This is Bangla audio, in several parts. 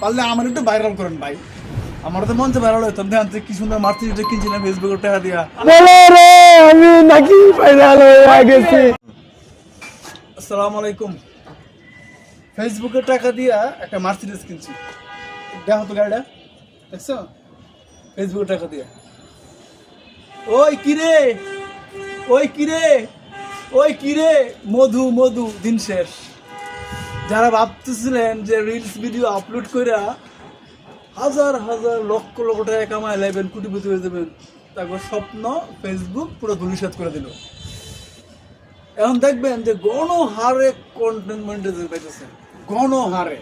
পারলে আমার একটু ভাইরাল করেন ভাই। আমার তো মঞ্চে ভাইরাল হতো ধ্যান কি সুন্দর মার্সিডিজটা কিনছি না ফেসবুকে টাকা দিয়া। বলো রে আমি নাকি ফাইনাল হয়ে গেছি। আসসালামু আলাইকুম ফেসবুকে টাকা দিয়া একটা মার্সিডিজ কিনছি। দেখো তো গাড়িটা। দেখছ? ফেসবুকে টাকা দিয়া। ওই কিরে ওই কিরে ওই কিরে মধু মধু দিন শেষ। যারা ভাবতেছিলেন যে রিলস ভিডিও আপলোড কইরা হাজার হাজার, লক্ষ লক্ষ টাকা কামায় লাইবেন, কোটিপতি হয়ে যাবেন, তারপর স্বপ্ন ফেসবুক পুরো ধুলিসাত করে দিল। এখন দেখবেন যে গণহারে কন্টেন্ট মনিটাইজেশন পাইতেছে। গণহারে।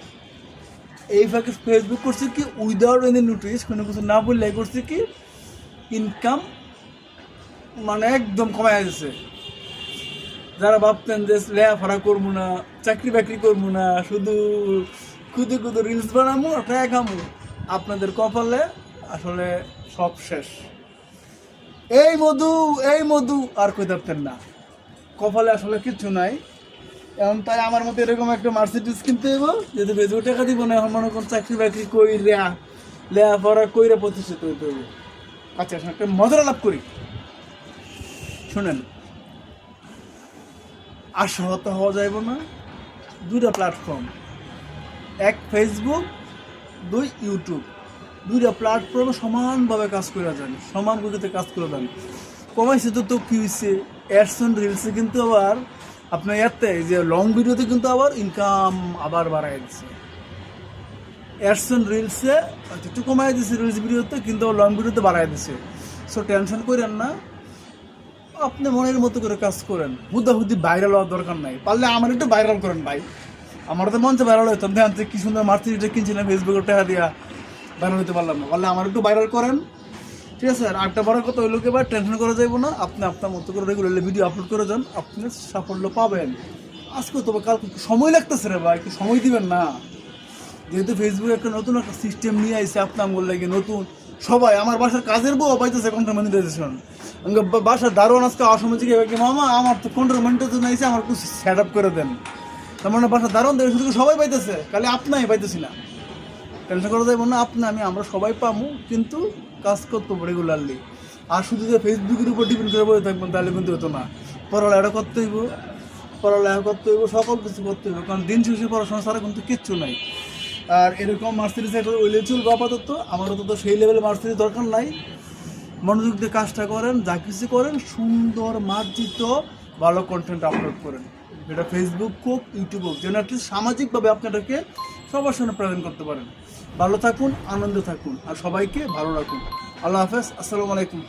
এই ফাঁকে ফেসবুক করছে কি উইদাউট এনি নোটিস কোনো কিছু না বললে করছে কি ইনকাম মানে একদম কমায় গেছে যারা ভাবতেন যে লেখাপড়া করব না, চাকরি বাকরি করব না, শুধু খুদে খুদে রিলস বানাবো টাকা খামো। আপনাদের কপালে আসলে সব শেষ। এই মধু এই মধু আর কই ধরতেন না। কপালে আসলে কিচ্ছু নাই। এখন তাই আমার মতো এরকম একটা মার্সিডিস কিনতে হইব যদি বেজু টাকা দিব না, এখন মনে করুন চাকরি বাকরি কইরা, লেখাপড়া কইরা প্রতিষ্ঠিত হইতে হইব। আচ্ছা একটা মজার লাভ করি। শুনেন আশাহত হওয়া যাইব না। দুইটা প্ল্যাটফর্ম এক ফেসবুক দুই ইউটিউব দুইটা প্ল্যাটফর্মে সমানভাবে কাজ করে যান, সমান গতিতে কাজ করে যান। কমাইছে তো তো কি হয়েছে অ্যাডসন রিলসে কিন্তু আবার আপনার ইয়াতে যে লং ভিডিওতে কিন্তু আবার ইনকাম আবার বাড়াই দিচ্ছে অ্যাডসন রিলসে একটু কমাই দিচ্ছে রিলস ভিডিওতে কিন্তু লং ভিডিওতে বাড়াই দিচ্ছে সো টেনশন করেন না। আপনি মনের মতো করে কাজ করেন। হুদাহুদি ভাইরাল হওয়ার দরকার নাই। পারলে আমার একটু ভাইরাল করেন ভাই। আমার তো মঞ্চে ভাইরাল হইতাম। ধ্যান কি সুন্দর মার্সিডিজটা কিনছিলাম ফেসবুকে টাকা দিয়া ভাইরাল হতে পারলাম না। পারলে আমার একটু ভাইরাল করেন। ঠিক আছে? আর একটা বড় কথা হইল কি এবার টেনশন করা যাইব না। আপনি আপনার মতো করে রেগুলারলি ভিডিও আপলোড করে যান। আপনি সাফল্য পাবেন। আজকে তবে কালকে সময় লাগতেছে রে ভাই, একটু সময় দিবেন না। যেহেতু ফেসবুকে একটা নতুন একটা সিস্টেম নিয়ে আইসে আপনার লাগে নতুন। সবাই, আমার বাসার কাজের বউ পাইতেছে কন্টেন্ট মনিটাইজেশন বাসার দারোয়ান আজকে অসময় কি মামা, আমার তো মনিটাইজেশন আইসে আমার একটু সেট আপ করে দেন। তার মানে বাসার দারোয়ান দেখে শুধু সবাই পাইতেছে? খালি আপনাই পাইতেছি না। টেনশন করা যাবে না, আপনি আমি, আমরা সবাই পামু, কিন্তু কাজ করতে রেগুলারলি আর শুধু যে ফেসবুকের উপর ডিপেন্ড করে বসে থাকবেন তাহলে কিন্তু হতো না। পড়ালেখা করতে হইব, পড়ালেখা করতে হইব, সকল কিছু করতে হইব, কারণ দিন শেষে পড়াশোনা ছাড়া কিন্তু কিচ্ছু নাই। আর এরকম মার্সিডিস একটা ওইলে চলবে আপাতত, আমারও তো সেই লেভেলে মার্সিডিস দরকার নাই। মনোযোগ দিয়ে কাজটা করেন, যা কিছু করেন, সুন্দর মার্জিত, ভালো কন্টেন্ট আপলোড করেন। এটা ফেসবুক হোক ইউটিউব হোক, যেন অ্যাটলিস্ট সামাজিকভাবে আপনাদেরকে সবার সামনে প্রেজেন্ট করতে পারেন। ভালো থাকুন, আনন্দে থাকুন, আর সবাইকে ভালো রাখুন। আল্লাহ হাফেজ, আসসালামু আলাইকুম।